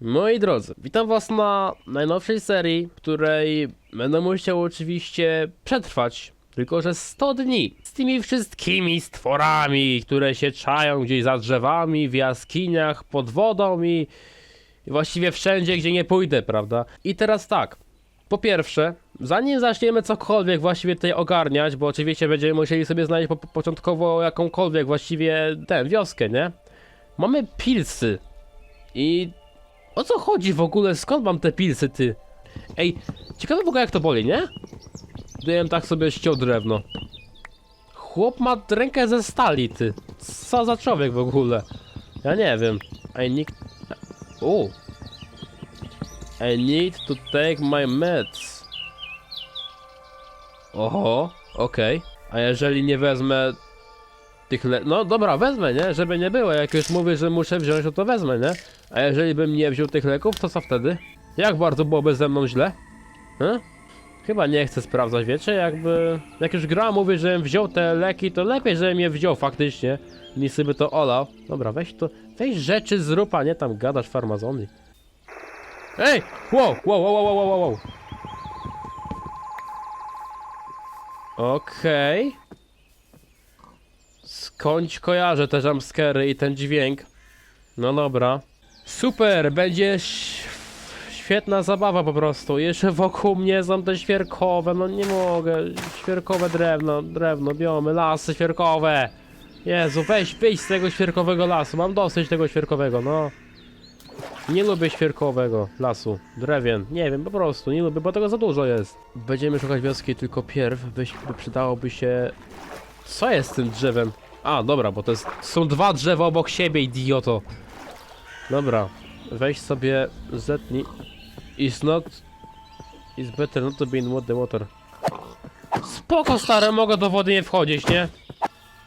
Moi drodzy, witam was na najnowszej serii, której będę musiał oczywiście przetrwać tylko że 100 dni z tymi wszystkimi stworami, które się czają gdzieś za drzewami, w jaskiniach, pod wodą i właściwie wszędzie, gdzie nie pójdę, prawda? I teraz tak. Po pierwsze, zanim zaczniemy cokolwiek właściwie tutaj ogarniać, bo oczywiście będziemy musieli sobie znaleźć po, początkowo jakąkolwiek właściwie tę wioskę, nie? Mamy pilsy. I o co chodzi w ogóle? Skąd mam te pilsy, ty? Ej, ciekawe w ogóle jak to boli, nie? Gdybym tak sobie ściął drewno. Chłop ma rękę ze stali, ty. Co za człowiek w ogóle? Ja nie wiem. Ej, nikt... O! I need to take my meds. Oho, okej. A jeżeli nie wezmę tych le... No dobra, wezmę, nie? Żeby nie było. Jak już mówię, że muszę wziąć, no to wezmę, nie? A jeżeli bym nie wziął tych leków, to co wtedy? Jak bardzo byłoby ze mną źle? Hm? Chyba nie chcę sprawdzać, wiecie? Jakby... Jak już gra mówi, żebym wziął te leki, to lepiej, żebym je wziął faktycznie, niż sobie to olał. Dobra, weź to... Weź rzeczy zrób, a nie tam gadasz farmazony. Ej! Wow, wow, wow, wow, wow, wow, wow. Okej. Skądś kojarzę te jumpscary i ten dźwięk. No dobra. Super, będzie świetna zabawa po prostu. Jeszcze wokół mnie są te świerkowe, no nie mogę. Świerkowe drewno, drewno, biomy, lasy świerkowe. Jezu, weź, wyjść z tego świerkowego lasu. Mam dosyć tego świerkowego, no. Nie lubię świerkowego lasu, drewien, nie wiem, po prostu nie lubię, bo tego za dużo jest. Będziemy szukać wioski tylko pierw, by przydałoby się... Co jest z tym drzewem? A, dobra, bo to jest... są dwa drzewa obok siebie, idioto. Dobra, weź sobie, zetnij. It's not... It's better not to be in the water. Spoko stare, mogę do wody nie wchodzić, nie?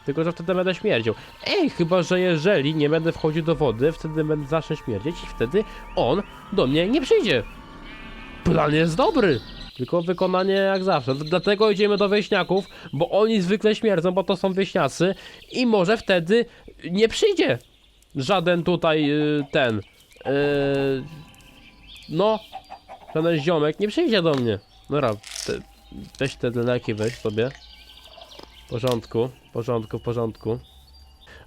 Tylko, że wtedy będę śmierdził. Ej, chyba, że jeżeli nie będę wchodził do wody, wtedy będę zacznę śmierdzieć i wtedy on do mnie nie przyjdzie. Plan jest dobry. Tylko wykonanie jak zawsze. Dlatego idziemy do wieśniaków, bo oni zwykle śmierdzą, bo to są wieśniacy i może wtedy nie przyjdzie żaden tutaj y, ten. y, no, żaden ziomek nie przyjdzie do mnie. Dobra, te, weź te leki, weź sobie. W porządku, w porządku, w porządku.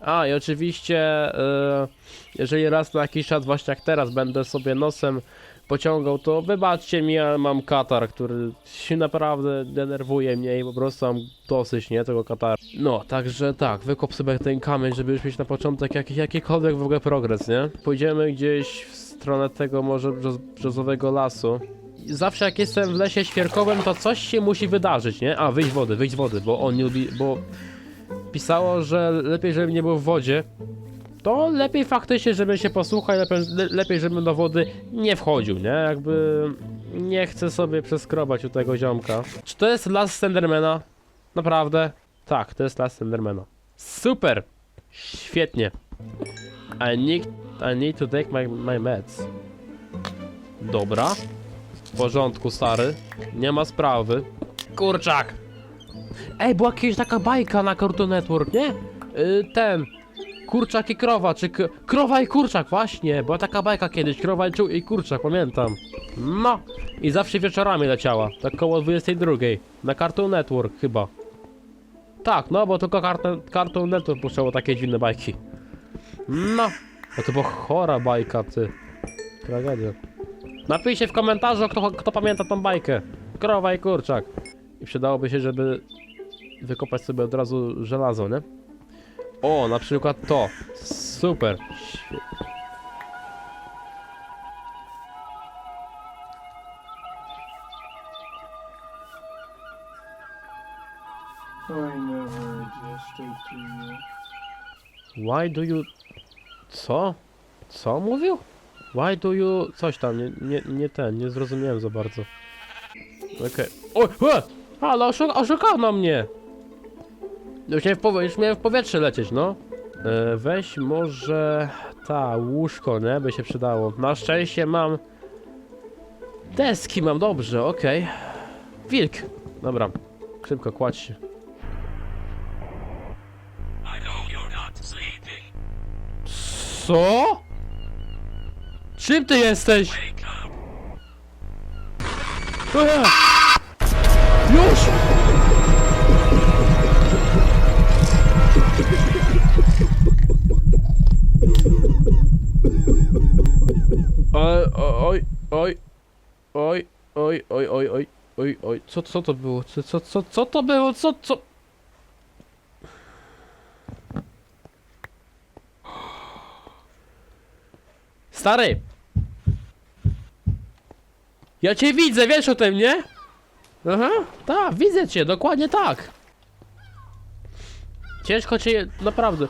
A i oczywiście, e, jeżeli raz na jakiś czas, właśnie jak teraz, będę sobie nosem pociągał, to wybaczcie mi, ale mam katar, który się naprawdę denerwuje mnie i po prostu mam dosyć, nie, tego kataru. No, także tak, wykop sobie ten kamień, żeby już mieć na początek jakiś, jakikolwiek w ogóle progres, nie? Pójdziemy gdzieś w stronę tego może brzoz, brzozowego lasu. Zawsze jak jestem w lesie świerkowym, to coś się musi wydarzyć, nie? A, wyjść z wody, wyjść z wody, bo on nie lubi, bo pisało, że lepiej, żebym nie był w wodzie, to lepiej faktycznie, żebym się posłuchał, lepiej, le, lepiej, żebym do wody nie wchodził, nie? Jakby nie chcę sobie przeskrobać u tego ziomka. Czy to jest las Slendermana? Naprawdę? Tak, to jest las Slendermana. Super! Świetnie. I need, I need to take my, my meds. Dobra. W porządku, stary. Nie ma sprawy. Kurczak! Ej, była kiedyś taka bajka na Cartoon Network, nie? Y, ten. Kurczak i krowa, czy k- krowa i kurczak, właśnie. Była taka bajka kiedyś, krowa i, kurczak, pamiętam. No. I zawsze wieczorami leciała, tak koło 22. Na Cartoon Network chyba. Tak, no bo tylko Cartoon Network puszczało takie dziwne bajki. No. No to była chora bajka, ty. Tragedia. Napiszcie w komentarzu, kto, kto pamięta tą bajkę. Krowa i kurczak. I przydałoby się, żeby wykopać sobie od razu żelazo, nie? O, na przykład to. Super. You. Why do you... Co? Co mówił? Why do you... Coś tam, nie, nie, nie ten, nie zrozumiałem za bardzo. Okej. Oj, e! Ale oszu oszukano mnie! Już, nie w powie- już miałem w powietrze lecieć, no. E, weź może... Ta, łóżko, nie? By się przydało. Na szczęście mam... Deski mam, dobrze, okej. Wilk. Dobra. Szybko, kładź się. Co? Czym ty jesteś? Eee! Oj, oj, oj, oj, oj, oj, co, co to było? Co, co, co, co to było? Co, co? Stary! Ja cię widzę, wiesz o tym, nie? Aha, tak, widzę cię, dokładnie tak. Ciężko cię, naprawdę.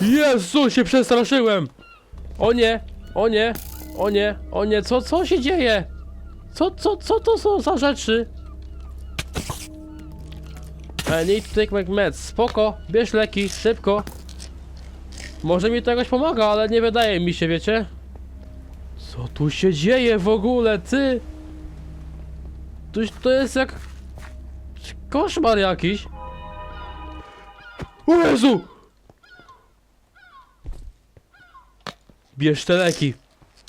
Jezu, się przestraszyłem! O nie, o nie, o nie, o nie, co, co się dzieje? Co, co, co to są za rzeczy? I need to take my meds. Spoko, bierz leki, szybko. Może mi to jakoś pomaga, ale nie wydaje mi się, wiecie? Co tu się dzieje w ogóle, ty? To, to jest jak... Koszmar jakiś. O Jezu! Bierz te leki.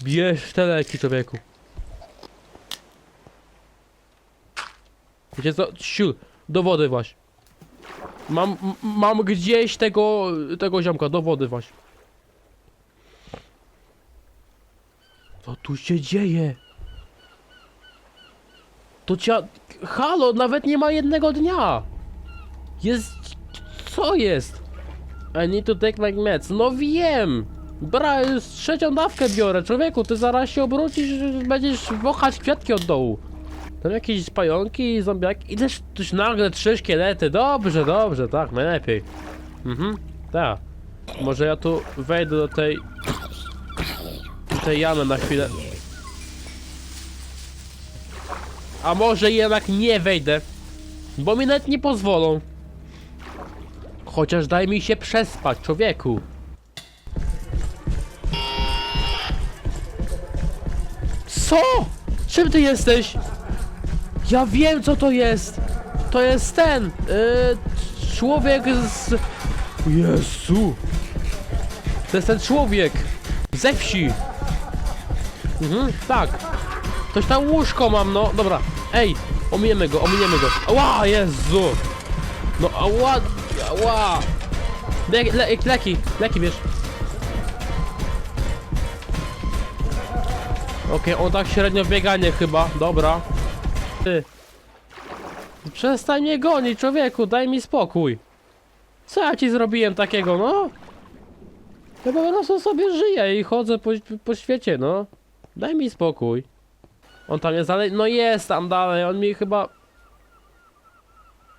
Bierz te leki, człowieku. Wiecie co? Siu, do wody właśnie. Mam, mam gdzieś tego, tego ziomka, do wody właśnie. Co tu się dzieje? To cia... Halo, nawet nie ma jednego dnia! Jest... Co jest? I need to take my meds. No wiem! Bra, trzecią dawkę biorę. Człowieku, ty zaraz się obrócisz, będziesz wąchać kwiatki od dołu. Tam jakieś pająki, zombiaki i też, też nagle trzy szkielety. Dobrze, dobrze, tak, najlepiej. Mhm, tak. Może ja tu wejdę do tej... Do tej jamy na chwilę. A może jednak nie wejdę. Bo mi nawet nie pozwolą. Chociaż daj mi się przespać, człowieku. Co? Czym ty jesteś? Ja wiem co to jest. To jest ten. Yy, człowiek z... Jezu. To jest ten człowiek. Ze wsi. Mhm, tak. Coś tam łóżko mam, no. Dobra. Ej, ominiemy go, ominiemy go. Ała, Jezu. No, ała, ała. Le, le, leki, leki bierz. Okej, on tak średnio bieganie chyba, dobra. Ty. Przestań mnie gonić, człowieku, daj mi spokój. Co ja ci zrobiłem takiego, no? Ja po prostu sobie żyję i chodzę po, po świecie, no. Daj mi spokój. On tam jest dalej, no jest tam dalej, on mi chyba...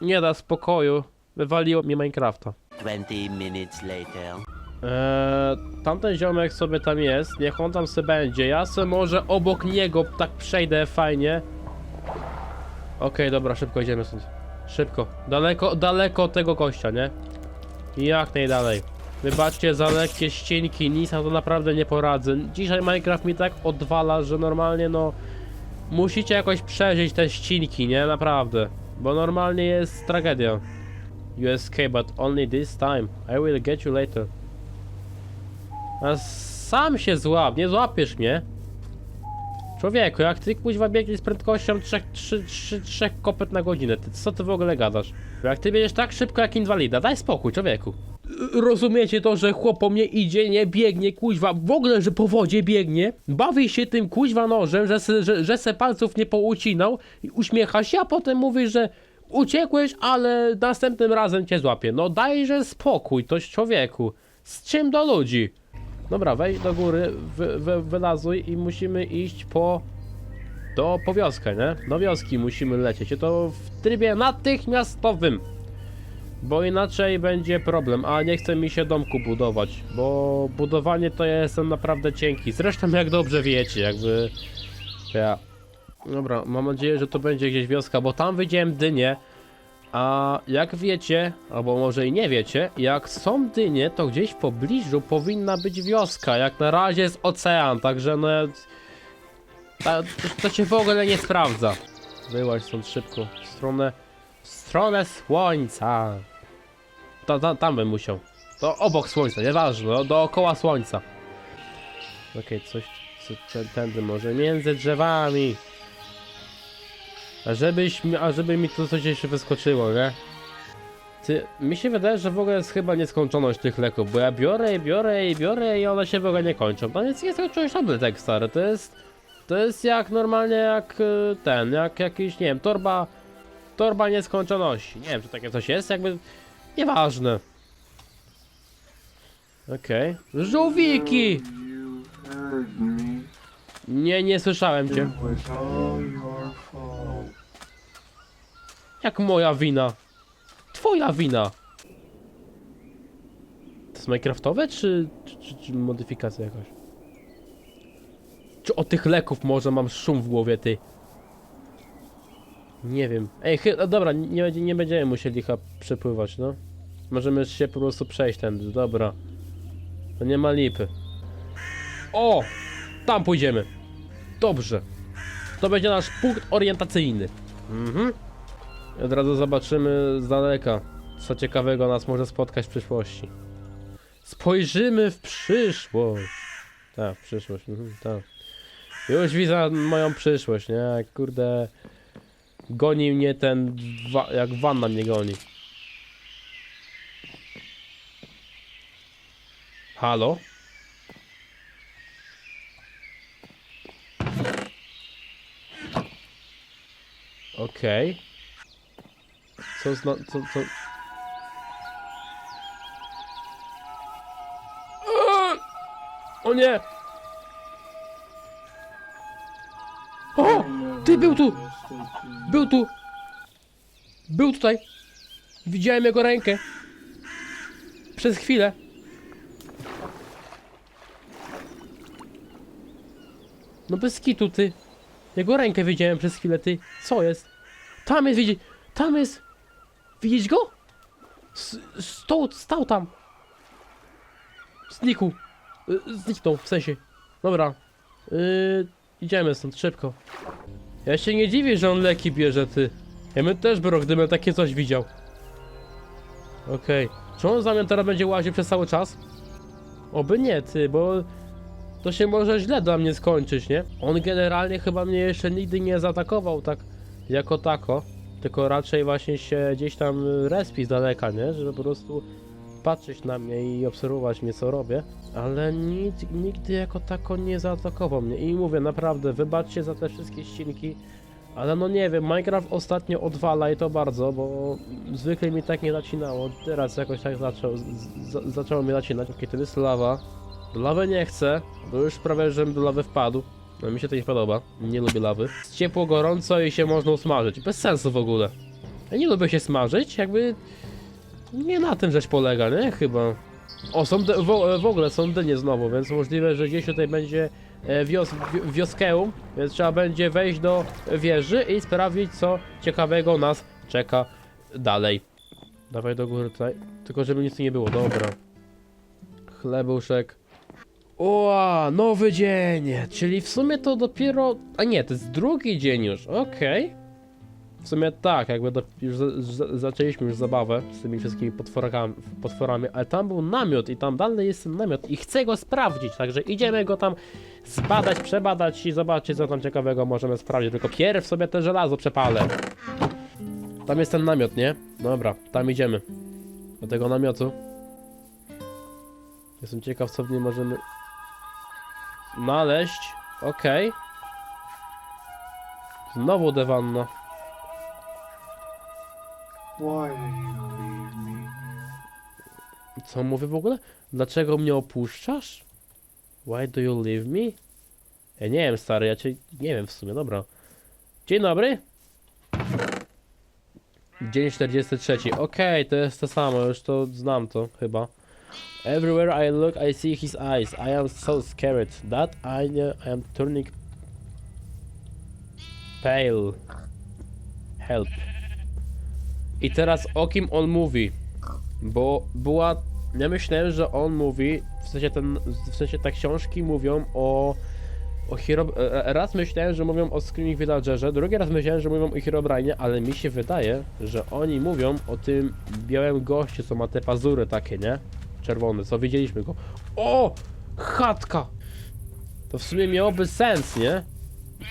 Nie da spokoju. Wywaliło mi Minecrafta. 20 minutes later. Eee, tamten ziomek sobie tam jest, niech on tam sobie będzie. Ja sobie może obok niego tak przejdę fajnie. Okej, dobra, szybko idziemy stąd. Szybko. Daleko, daleko od tego kościa, nie? Jak najdalej. Wybaczcie za lekkie ścienki, nic na to naprawdę nie poradzę. Dzisiaj Minecraft mi tak odwala, że normalnie no... Musicie jakoś przeżyć te ścinki, nie? Naprawdę. Bo normalnie jest tragedia. You escape, but only this time. I will get you later. A sam się złap, nie złapiesz mnie. Człowieku, jak ty kuźwa biegniesz z prędkością 3, 3, 3, 3 kopyt na godzinę, ty, co ty w ogóle gadasz? Jak ty biegniesz tak szybko jak inwalida, daj spokój, człowieku. Rozumiecie to, że chłop po mnie idzie, nie biegnie, kuźwa, w ogóle, że po wodzie biegnie, bawi się tym kuźwa nożem, że se, że, że se palców nie poucinał i uśmiecha się, a potem mówi, że uciekłeś, ale następnym razem cię złapię. No dajże spokój, toś człowieku. Z czym do ludzi? Dobra, wejdź do góry, wy, wy, wylazuj i musimy iść po... Do, po wioskę, nie? Do wioski musimy lecieć i to w trybie natychmiastowym. Bo inaczej będzie problem, a nie chce mi się domku budować, bo budowanie to ja jestem naprawdę cienki. Zresztą jak dobrze wiecie, jakby... Ja... Dobra, mam nadzieję, że to będzie gdzieś wioska, bo tam widziałem dynię, a jak wiecie, albo może i nie wiecie, jak są dynie, to gdzieś w pobliżu powinna być wioska. Jak na razie jest ocean, także no. To, to się w ogóle nie sprawdza. Wyłaź stąd szybko. W stronę. W stronę słońca. ta, ta, tam bym musiał. To obok słońca, nieważne, no, dookoła słońca. Okej, coś, co, tędy może, między drzewami. A żebyś, a żeby mi tu coś jeszcze wyskoczyło, nie? Ty, mi się wydaje, że w ogóle jest chyba nieskończoność tych leków, bo ja biorę i biorę i biorę i one się w ogóle nie kończą. To jest nieskończoność tabletek, stary, to jest... To jest jak normalnie jak y, ten, jak jakiś, nie wiem, torba... Torba nieskończoności. Nie wiem, czy takie coś jest, jakby... Nieważne. Okej. Żółwiki! Heard me. Nie, nie słyszałem cię. Jak moja wina? Twoja wina! To jest Minecraftowe, czy, czy, czy, modyfikacja jakaś? Czy od tych leków może mam szum w głowie, ty? Nie wiem. Ej, chy- no dobra, nie, będzie, nie będziemy musieli chyba przepływać, no. Możemy się po prostu przejść tędy, dobra. To nie ma lipy. O! Tam pójdziemy. Dobrze. To będzie nasz punkt orientacyjny. Mhm. I od razu zobaczymy z daleka, co ciekawego nas może spotkać w przyszłości. Spojrzymy w przyszłość. Tak, w przyszłość, mhm, tak. Już widzę moją przyszłość, nie? Kurde... Goni mnie ten... Wa jak wanna mnie goni. Halo? Okej. Co zna... co... co... O nie! O! Ty był tu! Był tu! Był tutaj! Widziałem jego rękę! Przez chwilę! No bez kitu, ty! Jego rękę widziałem przez chwilę, ty! Co jest? Tam jest, widzi... Tam jest! Widzisz go? Stał, stał tam! Znikł! Y, Zniknął, w sensie. Dobra. Yy, idziemy stąd, szybko. Ja się nie dziwię, że on leki bierze, ty. Ja bym też rok, gdybym takie coś widział. Okej. Czy on zamiast teraz będzie łaził przez cały czas? Oby nie, ty, bo... To się może źle dla mnie skończyć, nie? On generalnie chyba mnie jeszcze nigdy nie zaatakował tak jako tako. Tylko raczej właśnie się gdzieś tam respi z daleka, nie? Żeby po prostu patrzeć na mnie i obserwować mnie co robię. Ale nikt, nigdy jako tako nie zaatakował mnie. I mówię, naprawdę, wybaczcie za te wszystkie ścinki. Ale no nie wiem, Minecraft ostatnio odwala i to bardzo, bo zwykle mi tak nie zacinało. Teraz jakoś tak zaczął, z, z, zaczęło mnie zacinać. Okej, to jest lawa. Do lawy nie chcę, bo już prawie żebym do lawy wpadł. No mi się to nie podoba, nie lubię lawy. Ciepło, gorąco i się można usmażyć. Bez sensu w ogóle. Ja nie lubię się smażyć, jakby... Nie na tym rzecz polega, nie? Chyba. O, są w, ogóle są dynie znowu, więc możliwe, że gdzieś tutaj będzie e, wios, wi- wioskeum, więc trzeba będzie wejść do wieży i sprawdzić, co ciekawego nas czeka dalej. Dawaj do góry tutaj, tylko żeby nic nie było, dobra. Chlebuszek. Ła, nowy dzień, czyli w sumie to dopiero... A nie, to jest drugi dzień już, okej. W sumie tak, jakby do, już za, zaczęliśmy już zabawę z tymi wszystkimi potworami, potworami, ale tam był namiot i tam dalej jest ten namiot i chcę go sprawdzić, także idziemy go tam zbadać, przebadać i zobaczyć co tam ciekawego możemy sprawdzić, tylko pierw sobie te żelazo przepalę. Tam jest ten namiot, nie? Dobra, tam idziemy. Do tego namiotu. Jestem ciekaw co w nim możemy znaleźć. Okej. Znowu dewanna. Why did you leave me here? Co on mówi w ogóle? Dlaczego mnie opuszczasz? Why do you leave me? Ja nie wiem, stary, ja cię nie wiem w sumie, dobra. Dzień dobry. Dzień 43. Okej, to jest to samo, już to znam to chyba. Everywhere I look, I see his eyes. I am so scared that I, I am turning pale. Help. I teraz o kim on mówi? Bo była. Ja myślałem, że on mówi. W sensie ten. W sensie te książki mówią o. o Hero... e, Raz myślałem, że mówią o Screaming Villagerze, drugi raz myślałem, że mówią o Herobrine, ale mi się wydaje, że oni mówią o tym białym gościu, co ma te pazury takie, nie? Czerwone, co widzieliśmy go. O! Chatka! To w sumie miałoby sens, nie?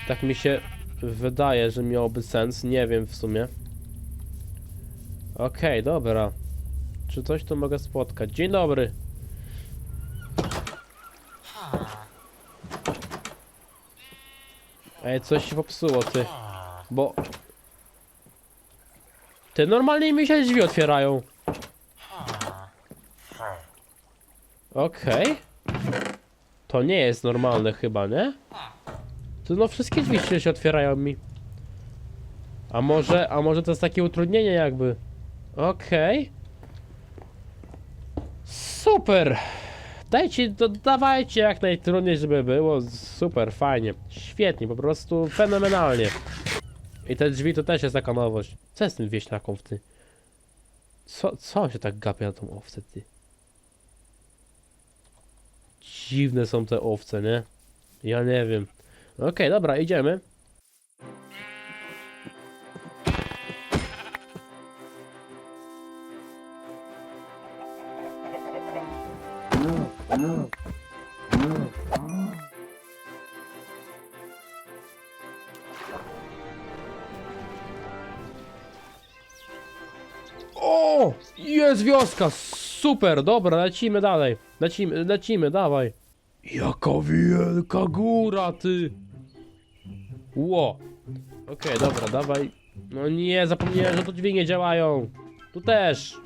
Tak mi się wydaje, że miałoby sens, nie wiem w sumie. Okej, dobra. Czy coś tu mogę spotkać? Dzień dobry. Ej, coś się popsuło, ty. Bo... Ty, normalnie mi się drzwi otwierają. Okej. To nie jest normalne chyba, nie? To no wszystkie drzwi się- otwierają mi. A może, a może to jest takie utrudnienie jakby. Okej. Super. Dajcie, do, dawajcie jak najtrudniej, żeby było. Super, fajnie. Świetnie, po prostu fenomenalnie. I te drzwi to też jest taka nowość. Co jest z tym wieśniaką w ty? Co, co on się tak gapia na tą owcę, ty? Dziwne są te owce, nie? Ja nie wiem. Okej, dobra, idziemy. O! Jest wioska! Super, dobra, lecimy dalej. Lecimy, lecimy, dawaj. Jaka wielka góra, ty! Ło! Okej, dobra, dawaj. No nie, zapomniałem, że tu drzwi nie działają. Tu też.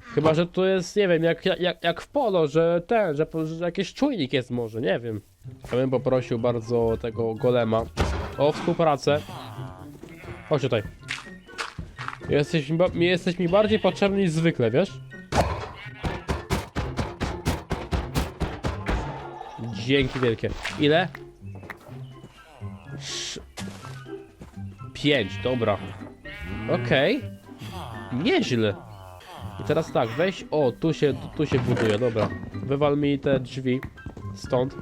Chyba, że tu jest, nie wiem, jak, jak, jak w polo, że ten, że, że jakiś czujnik jest może, nie wiem. Ja bym poprosił bardzo tego golema o współpracę. Chodź tutaj. Jesteś mi- jesteś mi bardziej potrzebny niż zwykle, wiesz? Dzięki wielkie. Ile? Sz... Pięć, dobra. Okej. Nieźle. I teraz tak, weź, o, tu się, tu, się buduje, dobra. Wywal mi te drzwi stąd.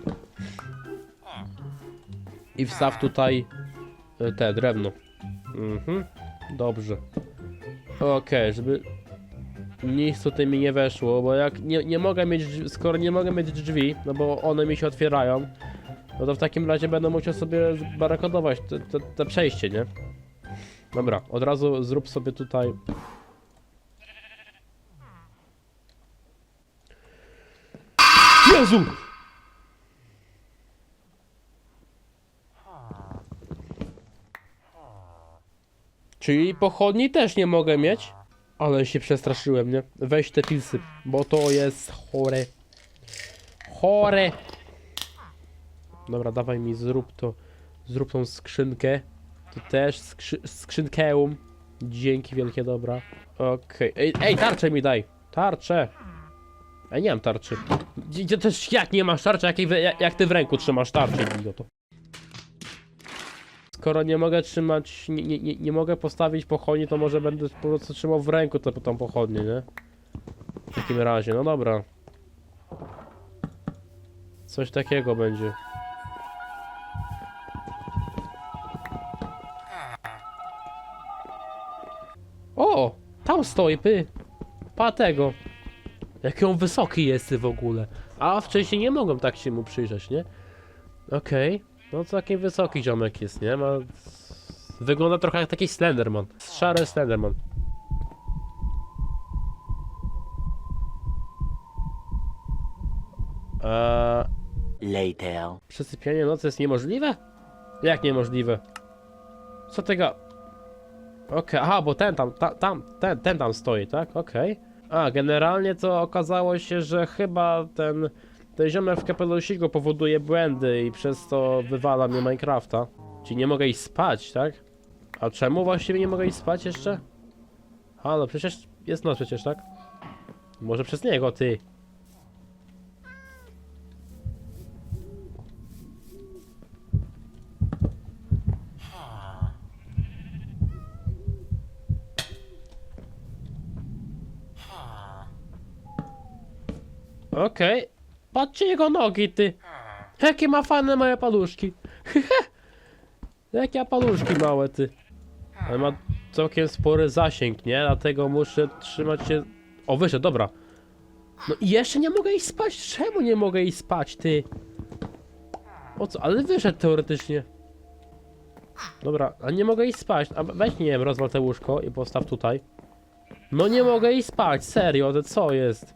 I wstaw tutaj e, te drewno. Mhm, dobrze. Okej, żeby nic tutaj mi nie weszło, bo jak nie, nie mogę mieć, skoro nie mogę mieć drzwi, no bo one mi się otwierają, no to w takim razie będę musiał sobie barakodować te, te, te przejście, nie? Dobra, od razu zrób sobie tutaj... Jezu! Czyli pochodni też nie mogę mieć? Ale się przestraszyłem, nie? Weź te pilsy, bo to jest chore. Chore! Dobra, dawaj mi, zrób to. Zrób tą skrzynkę. To też skrzy skrzynkę. Dzięki wielkie, dobra. Okej. Ej, ej, tarczę mi daj! Tarczę! Ej, nie mam tarczy. Gdzie też jak nie masz tarczy, jak, jak, ty w ręku trzymasz tarczę, idioto. Skoro nie mogę trzymać, nie, nie, nie, nie mogę postawić pochodni, to może będę po prostu trzymał w ręku tę pochodnię, nie? W takim razie, no dobra. Coś takiego będzie. O! Tam stoi, py! Pa tego! Jaki on wysoki jest w ogóle. A wcześniej nie mogłem tak się mu przyjrzeć, nie? Okej. No całkiem wysoki ziomek jest, nie? Ma... Wygląda trochę jak taki Slenderman. Szary Slenderman. Eee, Later. przesypianie nocy jest niemożliwe? Jak niemożliwe? Co tego? Okej, aha, bo ten tam, ta, tam, ten, ten tam stoi, tak? Okej. A, generalnie to okazało się, że chyba ten, ten ziomek w kapelusiku powoduje błędy i przez to wywala mnie Minecrafta. Czyli nie mogę iść spać, tak? A czemu właściwie nie mogę iść spać jeszcze? Halo, przecież jest noc przecież, tak? Może przez niego, ty. Okej. Patrzcie jego nogi, ty. Jakie ma fajne moje paluszki. Jakie paluszki małe, ty. Ale ma całkiem spory zasięg, nie? Dlatego muszę trzymać się... O, wyszedł, dobra. No i jeszcze nie mogę iść spać. Czemu nie mogę iść spać, ty? O co? Ale wyszedł teoretycznie. Dobra, a nie mogę iść spać. A weź, nie wiem, rozwal te łóżko i postaw tutaj. No nie mogę iść spać, serio, to co jest?